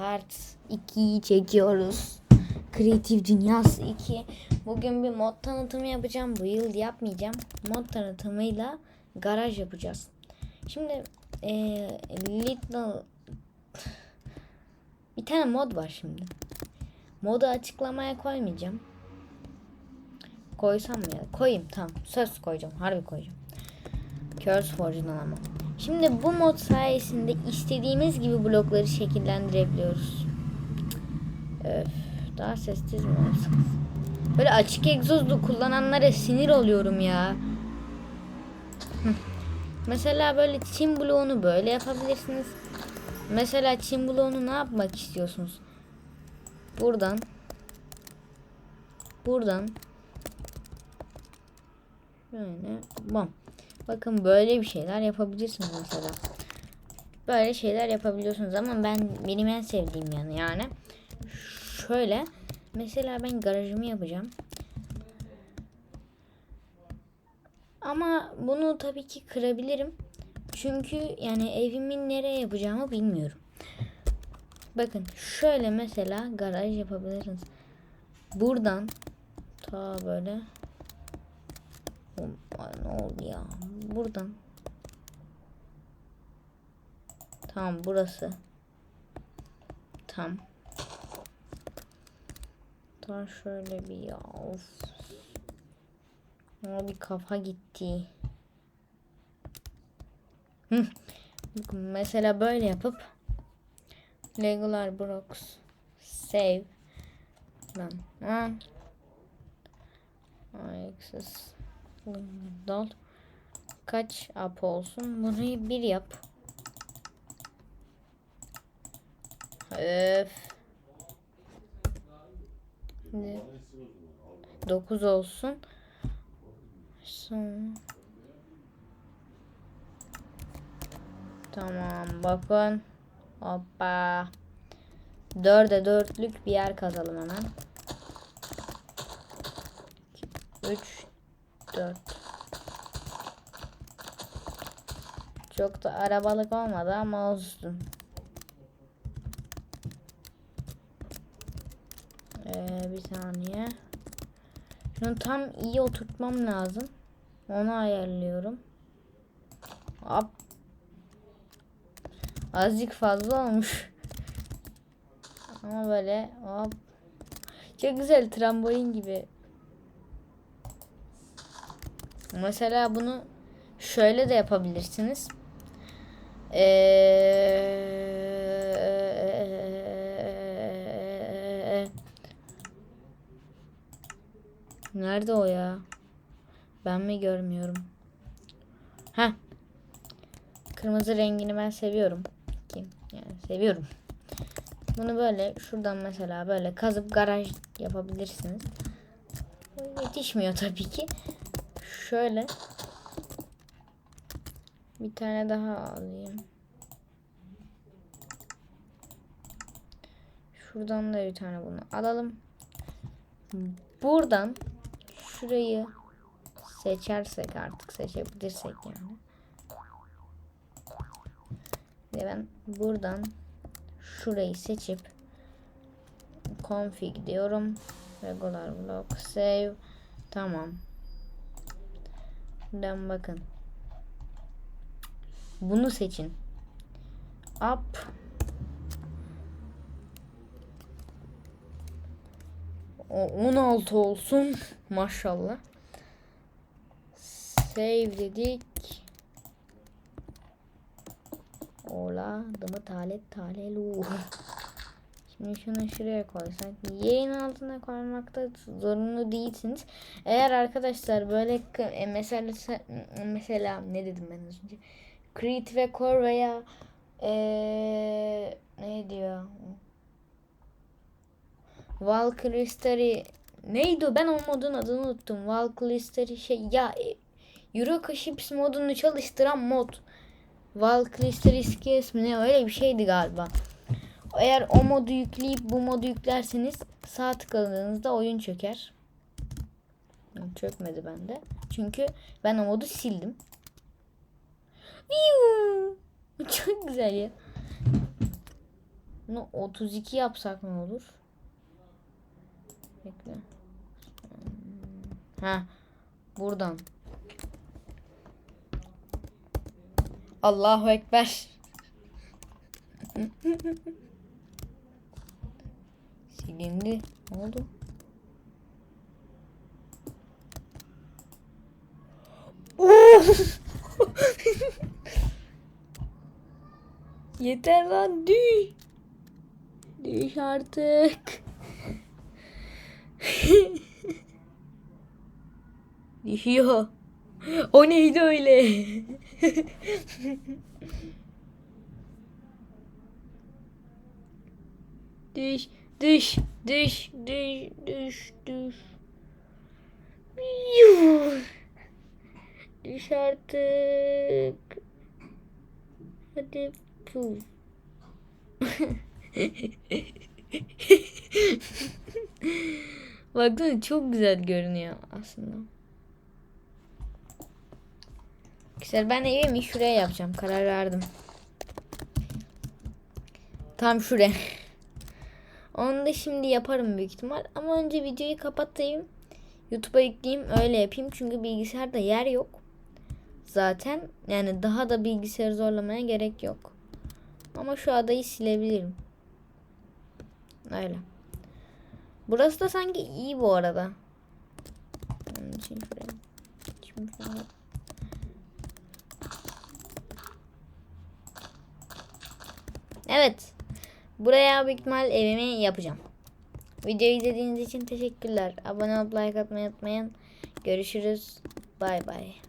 Part 2'yi çekiyoruz. Kreatif Dünyası 2. Bugün bir mod tanıtımı yapacağım. Bu yıl yapmayacağım. Mod tanıtımıyla garaj yapacağız. Şimdi eee Little bir tane mod var şimdi. Modu açıklamaya koymayacağım. Koysam mı ya? Koyayım tamam. Söz koyacağım. Harbi koyacağım. Curse Forge'dan ama. Şimdi bu mod sayesinde istediğimiz gibi blokları şekillendirebiliyoruz. Öf, daha sessiz mi olsak? Böyle açık egzozlu kullananlara sinir oluyorum ya. Mesela böyle çim bloğunu böyle yapabilirsiniz. Mesela çim bloğunu ne yapmak istiyorsunuz? Buradan buradan böyle bam. Bakın böyle bir şeyler yapabilirsiniz mesela. Böyle şeyler yapabiliyorsunuz ama ben benim en sevdiğim yanı yani. Şöyle mesela ben garajımı yapacağım. Ama bunu tabii ki kırabilirim. Çünkü yani evimin nereye yapacağımı bilmiyorum. Bakın şöyle mesela garaj yapabilirsiniz. Buradan ta böyle Ay, ne oldu ya? Buradan. Tamam burası. Tam. Daha şöyle bir ya of. Ama bir kafa gitti. Mesela böyle yapıp Legolar Blocks Save Lan. Ha. Ayaksız. Dal. Kaç up olsun? Bunu bir yap. Öf. Şimdi 9 olsun. Son. Tamam bakın. Hoppa. Dörde dörtlük bir yer kazalım hemen. 3 4 Çok da arabalık olmadı ama olsun. Ee, bir saniye. Şunu tam iyi oturtmam lazım. Onu ayarlıyorum. Hop. Azıcık fazla olmuş. Ama böyle hop. Çok güzel trambolin gibi Mesela bunu şöyle de yapabilirsiniz. Ee, nerede o ya? Ben mi görmüyorum? Ha. Kırmızı rengini ben seviyorum. Kim? Yani seviyorum. Bunu böyle şuradan mesela böyle kazıp garaj yapabilirsiniz. Yetişmiyor tabii ki şöyle bir tane daha alayım. Şuradan da bir tane bunu alalım. Buradan şurayı seçersek artık seçebilirsek yani. Ve ben buradan şurayı seçip config diyorum. Regular block save. Tamam. Buradan bakın. Bunu seçin. Up. O 16 olsun. Maşallah. Save dedik. Ola dımı talet talelu. Şimdi şunu şuraya koysak. Yayın altına koymakta zorunlu değilsiniz. Eğer arkadaşlar böyle e, mesela mesela ne dedim ben az önce? Creed ve Core veya ee, ne diyor? Valkyrie Story neydi? Ben o modun adını unuttum. Valkyrie Story şey ya e, Euro Ships modunu çalıştıran mod. Valkyrie Story Skills mi ne öyle bir şeydi galiba. Eğer o modu yükleyip bu modu yüklerseniz sağ tıkladığınızda oyun çöker. Çökmedi bende. Çünkü ben o modu sildim. Çok güzel ya. Bunu 32 yapsak ne olur? Bekle. Ha. Buradan. Allahu Ekber. Silindi. Ne oldu? Yeter lan düş. Düş artık. Düşüyor. O neydi öyle? düş, düş, düş, düş, düş, düş. Yuh. Düş artık. Hadi puf. Baksana çok güzel görünüyor aslında. Güzel ben evimi şuraya yapacağım. Karar verdim. Tam şuraya. Onu da şimdi yaparım büyük ihtimal. Ama önce videoyu kapatayım. YouTube'a yükleyeyim öyle yapayım. Çünkü bilgisayarda yer yok. Zaten yani daha da bilgisayarı zorlamaya gerek yok. Ama şu adayı silebilirim. Öyle. Burası da sanki iyi bu arada. Evet. Buraya büyük ihtimal evimi yapacağım. Videoyu izlediğiniz için teşekkürler. Abone olup like atmayı unutmayın. Görüşürüz. Bay bay.